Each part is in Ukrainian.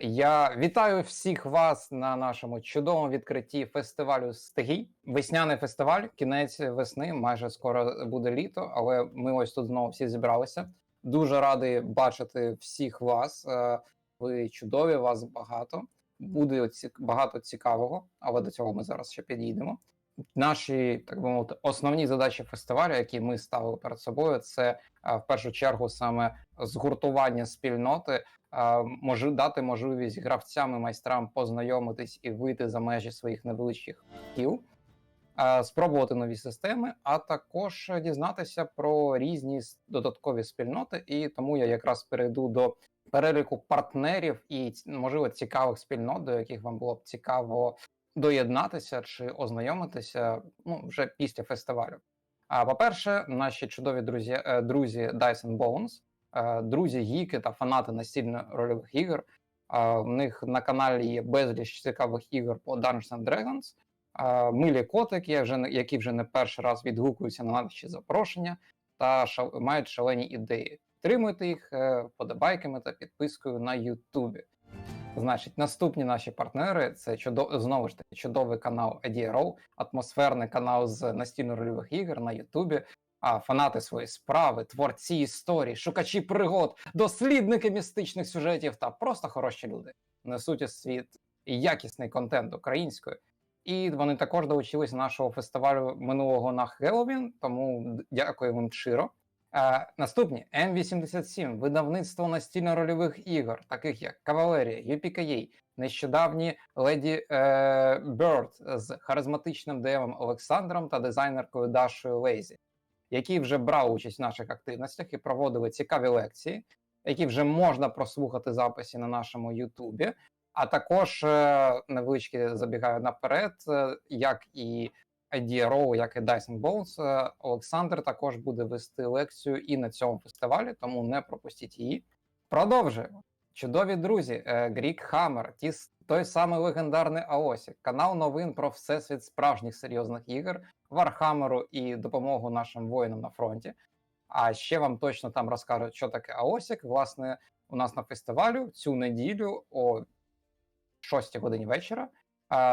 Я вітаю всіх вас на нашому чудовому відкритті фестивалю Стигій. Весняний фестиваль, кінець весни, майже скоро буде літо, але ми ось тут знову всі зібралися. Дуже радий бачити всіх вас. Е, Ви чудові, вас багато. Буде багато цікавого, але до цього ми зараз ще підійдемо. Наші, так би мовити, основні задачі фестивалю, які ми ставили перед собою, це е, в першу чергу саме згуртування спільноти, може дати можливість гравцям і майстрам познайомитись і вийти за межі своїх невеличких кіл, спробувати нові системи, а також дізнатися про різні додаткові спільноти. І тому я якраз перейду до переліку партнерів і можливо цікавих спільнот, до яких вам було б цікаво доєднатися чи ознайомитися ну, вже після фестивалю. А по-перше, наші чудові друзі, е, друзі Dyson Bones, друзі, гіки та фанати настільно-рольових ігор. Е, У них на каналі є безліч цікавих ігор по Dungeons and Dragons. Е, Милі котики, які вже не перший раз відгукуються на наші запрошення та мають шалені ідеї. Підтримуйте їх е, подобайками та підпискою на Ютубі. Значить, наступні наші партнери це чудо... знову ж таки чудовий канал Row, атмосферний канал з настільно-рольових ігор на Ютубі. А фанати своєї справи, творці історій, шукачі пригод, дослідники містичних сюжетів та просто хороші люди несуть у світ якісний контент українською. І вони також долучились нашого фестивалю минулого на Хеллоуін, тому дякую вам щиро. Е, наступні М87, видавництво настільно-рольових ігор, таких як Кавалерія, UPKA, нещодавні леді е, з харизматичним демом Олександром та дизайнеркою Дашою Лейзі, які вже брали участь в наших активностях і проводили цікаві лекції, які вже можна прослухати записі на нашому Ютубі. А також е, невеличкі забігаю наперед, е, як і Idea Row, як і Dyson Bones, е, Олександр також буде вести лекцію і на цьому фестивалі, тому не пропустіть її. Продовжуємо. Чудові друзі, Грік Хаммер, ті, с- той самий легендарний Аосік, канал новин про всесвіт справжніх серйозних ігор, Вархаммеру і допомогу нашим воїнам на фронті. А ще вам точно там розкажуть, що таке Аосік. Власне, у нас на фестивалю цю неділю о 6 годині вечора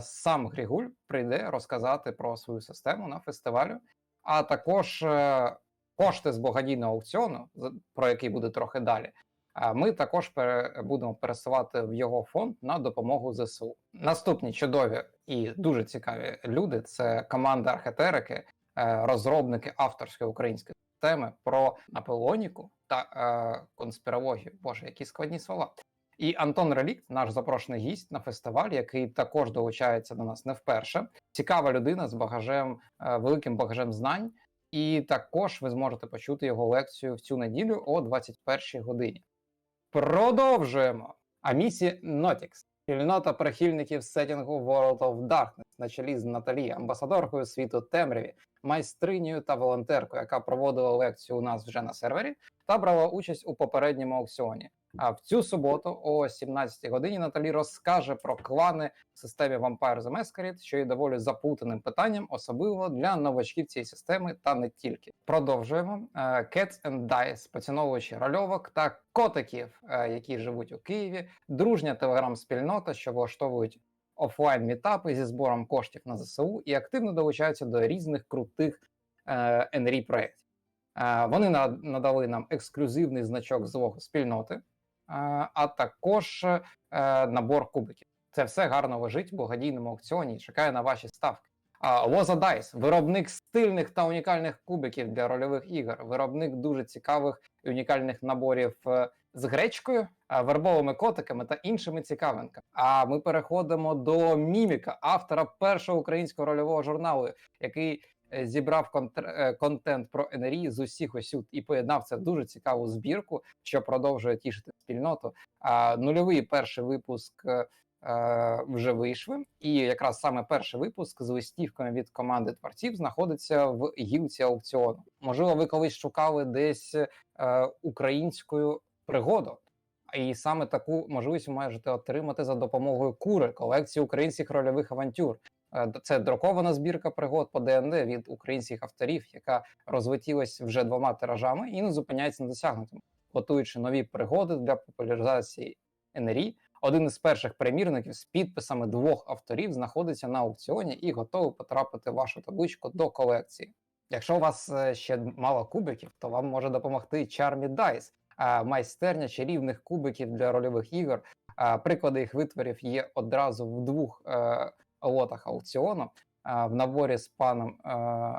сам Григуль прийде розказати про свою систему на фестивалю, а також е, кошти з благодійного аукціону, про який буде трохи далі. Ми також будемо пересувати в його фонд на допомогу ЗСУ. Наступні чудові і дуже цікаві люди це команда архетерики, е, розробники авторської української системи про Наполеоніку та е, конспірологію. Боже, які складні слова. І Антон Релікт, наш запрошений гість на фестиваль, який також долучається до нас не вперше. Цікава людина з багажем, е, великим багажем знань. І також ви зможете почути його лекцію в цю неділю о 21 годині. Продовжуємо. А місі Нотікс, Спільнота прихильників сетінгу World of Darkness на чолі з Наталі, амбасадоркою світу темряві, майстринею та волонтеркою, яка проводила лекцію у нас вже на сервері та брала участь у попередньому аукціоні. А в цю суботу о 17 годині Наталі розкаже про клани в системі Vampire the Masquerade, що є доволі запутаним питанням, особливо для новачків цієї системи, та не тільки. Продовжуємо. Е, Cats and Dice, поціновувачі рольовок та котиків, е, які живуть у Києві, дружня телеграм-спільнота, що влаштовують офлайн мітапи зі збором коштів на ЗСУ і активно долучаються до різних крутих е, НРІ проєктів. Е, Вони на- надали нам ексклюзивний значок з лого спільноти, а також е, набор кубиків. Це все гарно лежить в благодійному аукціоні і чекає на ваші ставки. Лоза Дайс, виробник стильних та унікальних кубиків для рольових ігор, виробник дуже цікавих і унікальних наборів е, з гречкою, е, вербовими котиками та іншими цікавинками. А ми переходимо до Міміка, автора першого українського рольового журналу, який е, зібрав контр- е, контент про НРІ з усіх осюд і поєднав це дуже цікаву збірку, що продовжує тішити спільноту. А нульовий перший випуск. е, е, Вже вийшли, і якраз саме перший випуск з листівками від команди творців знаходиться в гілці аукціону. Можливо, ви колись шукали десь е, українською пригоду, і саме таку можливість ви можете отримати за допомогою кури колекції українських рольових авантюр. Е, Це друкована збірка пригод по ДНД від українських авторів, яка розлетілась вже двома тиражами і не зупиняється на досягнутому, готуючи нові пригоди для популяризації НРІ, один із перших примірників з підписами двох авторів знаходиться на аукціоні і готовий потрапити в вашу табличку до колекції. Якщо у вас е, ще мало кубиків, то вам може допомогти Charmy Dice, е, майстерня чарівних кубиків для рольових ігор. Приклади їх витворів є одразу в двох лотах аукціону в наборі з паном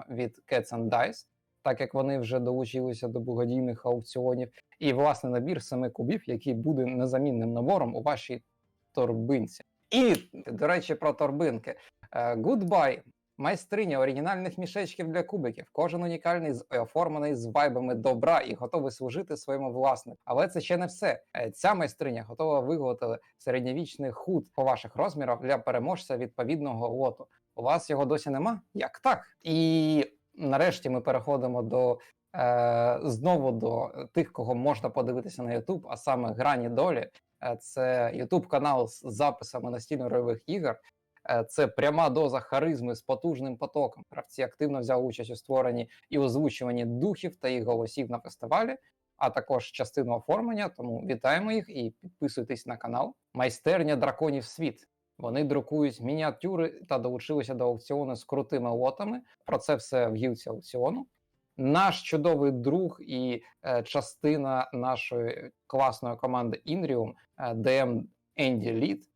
від Cats and Dice, так як вони вже долучилися до благодійних аукціонів, і власний набір семи кубів, який буде незамінним набором у вашій торбинці. І, до речі, про торбинки. Е, Goodbye! Майстриня оригінальних мішечків для кубиків. Кожен унікальний з оформлений з вайбами добра і готовий служити своєму власнику. Але це ще не все. Е, Ця майстриня готова виготовити середньовічний худ по ваших розмірах для переможця відповідного лоту. У вас його досі нема? Як так? І нарешті ми переходимо до е, знову до тих, кого можна подивитися на YouTube, а саме грані долі. Е, Це YouTube канал з записами настільно-рольових ігор. Е, Це пряма доза харизми з потужним потоком. Гравці активно взяли участь у створенні і озвучуванні духів та їх голосів на фестивалі, а також частину оформлення. Тому вітаємо їх і підписуйтесь на канал. Майстерня драконів світ. Вони друкують мініатюри та долучилися до аукціону з крутими лотами. Про це все в гілці аукціону. Наш чудовий друг і е, частина нашої класної команди Inrium, е, DM Енді Лід,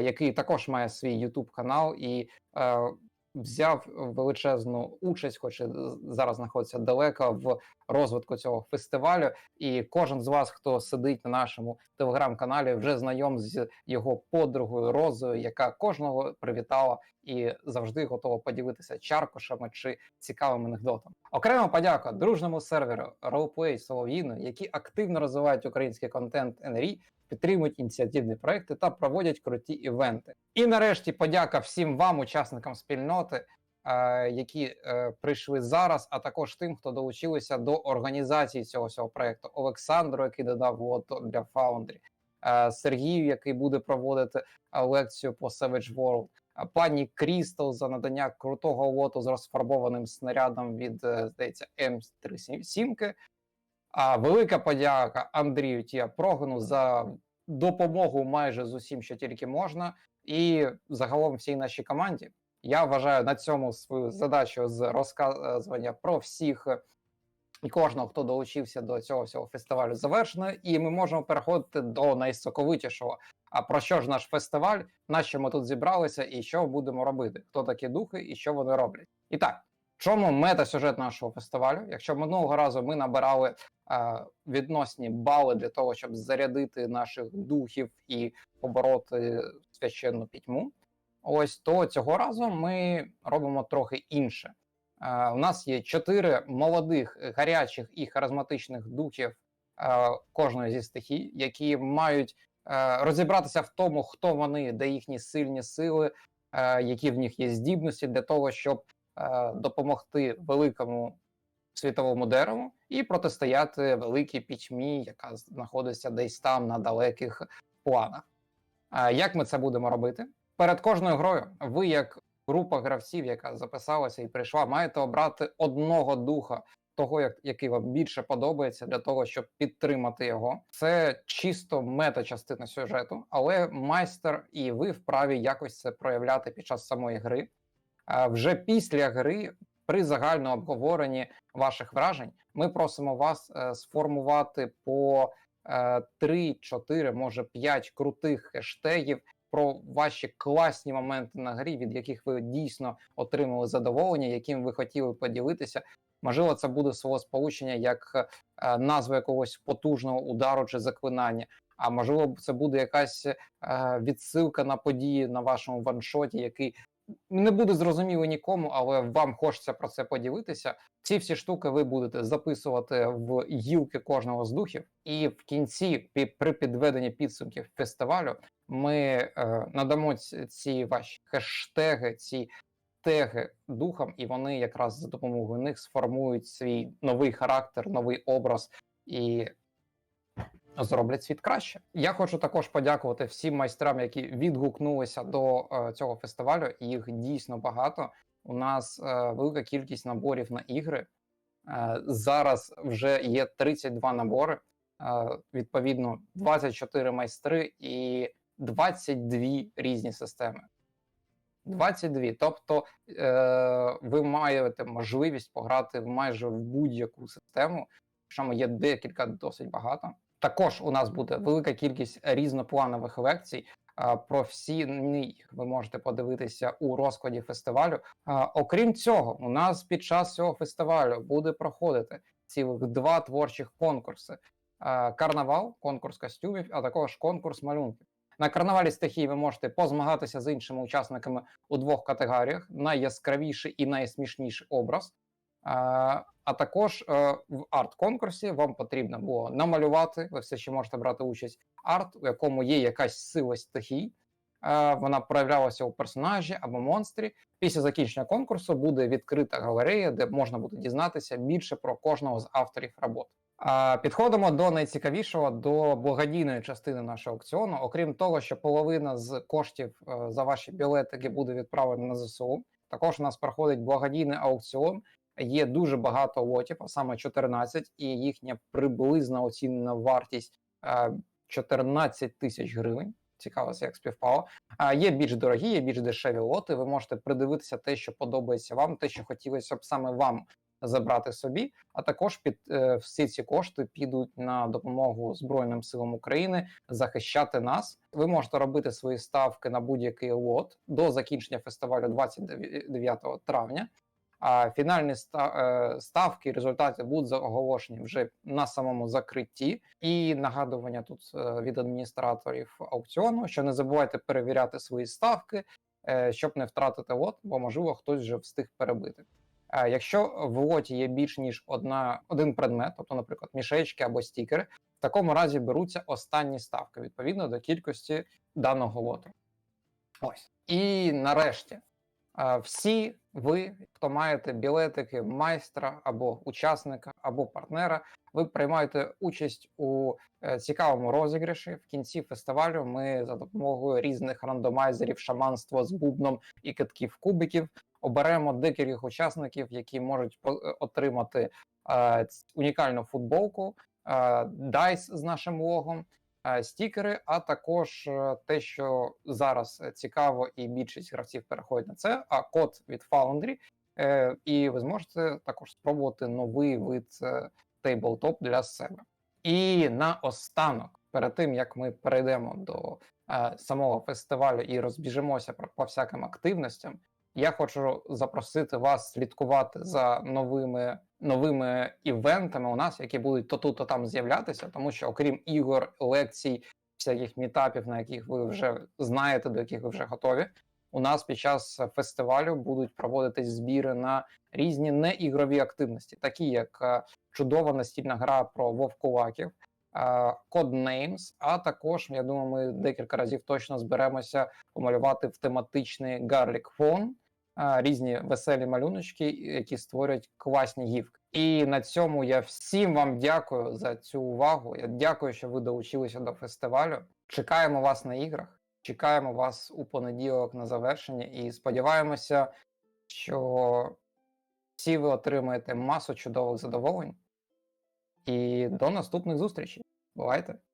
який також має свій YouTube канал і е, взяв величезну участь, хоч зараз знаходиться далеко в розвитку цього фестивалю. І кожен з вас, хто сидить на нашому телеграм-каналі, вже знайом з його подругою Розою, яка кожного привітала і завжди готова поділитися чаркошами чи цікавим анекдотом. Окрема подяка дружному серверу Roleplay Солов'їну, які активно розвивають український контент НРІ, підтримують ініціативні проекти та проводять круті івенти. І нарешті подяка всім вам, учасникам спільноти, які е, прийшли зараз, а також тим, хто долучилися до організації цього всього проекту. Олександру, який додав лот для е, Сергію, який буде проводити лекцію по Savage World, пані Крістал за надання крутого лоту з розфарбованим снарядом від е, здається М37. А велика подяка Андрію Тія Прогону за допомогу майже з усім, що тільки можна, і загалом всій нашій команді. Я вважаю на цьому свою задачу з розказування про всіх і кожного, хто долучився до цього всього фестивалю, завершено, і ми можемо переходити до найсоковитішого. А про що ж наш фестиваль? На що ми тут зібралися, і що будемо робити? Хто такі духи і що вони роблять? І так, в чому мета сюжет нашого фестивалю? Якщо минулого разу ми набирали е, відносні бали для того, щоб зарядити наших духів і побороти священну пітьму, ось то цього разу ми робимо трохи інше. Е, у нас є чотири молодих, гарячих і харизматичних духів е, кожної зі стихій, які мають е, розібратися в тому, хто вони, де їхні сильні сили, які в них є здібності для того, щоб допомогти великому світовому дереву і протистояти великій пітьмі, яка знаходиться десь там на далеких планах. Як ми це будемо робити? Перед кожною грою ви, як група гравців, яка записалася і прийшла, маєте обрати одного духа, того, як, який вам більше подобається, для того, щоб підтримати його. Це чисто мета-частина сюжету, але майстер і ви вправі якось це проявляти під час самої гри. А вже після гри, при загальному обговоренні ваших вражень, ми просимо вас е, сформувати по е, 3, 4, може 5 крутих хештегів про ваші класні моменти на грі, від яких ви дійсно отримали задоволення, яким ви хотіли поділитися. Можливо, це буде словосполучення як е, назва якогось потужного удару чи заклинання. А можливо, це буде якась е, відсилка на події на вашому ваншоті, який не буде зрозумілий нікому, але вам хочеться про це поділитися. Ці всі штуки ви будете записувати в гілки кожного з духів, і в кінці, при підведенні підсумків фестивалю, ми е, надамо ці ваші хештеги, ці теги духам, і вони якраз за допомогою них сформують свій новий характер, новий образ і зроблять світ краще. Я хочу також подякувати всім майстрам, які відгукнулися до е, цього фестивалю. Їх дійсно багато. У нас е, велика кількість наборів на ігри. Е, зараз вже є 32 набори, відповідно, 24 майстри і 22 різні системи. 22. Тобто е, ви маєте можливість пограти в майже в будь-яку систему, причому є декілька досить багато. Також у нас буде велика кількість різнопланових лекцій. Про всі них ви можете подивитися у розкладі фестивалю. Окрім цього, у нас під час цього фестивалю буде проходити цілих два творчих конкурси: карнавал, конкурс костюмів, а також конкурс малюнків. На карнавалі стихій ви можете позмагатися з іншими учасниками у двох категоріях: найяскравіший і найсмішніший образ. А, також е, в арт-конкурсі вам потрібно було намалювати. Ви все ще можете брати участь арт, у якому є якась сила стихій. Е, вона проявлялася у персонажі або монстрі. Після закінчення конкурсу буде відкрита галерея, де можна буде дізнатися більше про кожного з авторів робот. Підходимо до найцікавішого до благодійної частини нашого аукціону. Окрім того, що половина з коштів е, за ваші білетики буде відправлена на ЗСУ. Також у нас проходить благодійний аукціон. Є дуже багато лотів, а саме 14, і їхня приблизна оцінена вартість е, 14 тисяч гривень. Цікаво, як співпало. А є більш дорогі, є більш дешеві лоти. Ви можете придивитися те, що подобається вам, те, що хотілося б саме вам забрати собі. А також під е, всі ці кошти підуть на допомогу Збройним силам України захищати нас. Ви можете робити свої ставки на будь-який лот до закінчення фестивалю 29 травня. А фінальні е, ставки, результати будуть оголошені вже на самому закритті. І нагадування тут е, від адміністраторів аукціону, що не забувайте перевіряти свої ставки, е, щоб не втратити лот, бо можливо хтось вже встиг перебити. Якщо в лоті є більш ніж одна один предмет, тобто, наприклад, мішечки або стікери, в такому разі беруться останні ставки відповідно до кількості даного лоту. Ось і нарешті. Всі ви, хто маєте білетики майстра або учасника, або партнера, ви приймаєте участь у е, цікавому розіграші. В кінці фестивалю ми за допомогою різних рандомайзерів, шаманства з бубном і китків кубиків оберемо декількох учасників, які можуть е, отримати е, унікальну футболку, дайс з нашим логом, стікери, а також е, те, що зараз е, цікаво, і більшість гравців переходять на це. А код від Foundry, е, і ви зможете також спробувати новий вид е, тейблтоп для себе. І наостанок, перед тим як ми перейдемо до е, самого фестивалю і розбіжимося по всяким активностям, я хочу запросити вас слідкувати за новими новими івентами у нас, які будуть то тут, то там з'являтися, тому що окрім ігор, лекцій, всяких мітапів, на яких ви вже знаєте, до яких ви вже готові. У нас під час фестивалю будуть проводитись збіри на різні неігрові активності, такі як е, чудова настільна гра про вовкулаків, е, Codenames, а також я думаю, ми декілька разів точно зберемося помалювати в тематичний Garlic Phone, е, різні веселі малюночки, які створюють класні гівки. І на цьому я всім вам дякую за цю увагу. Я дякую, що ви долучилися до фестивалю. Чекаємо вас на іграх. Чекаємо вас у понеділок на завершення і сподіваємося, що всі ви отримаєте масу чудових задоволень. І до наступних зустрічей. Бувайте!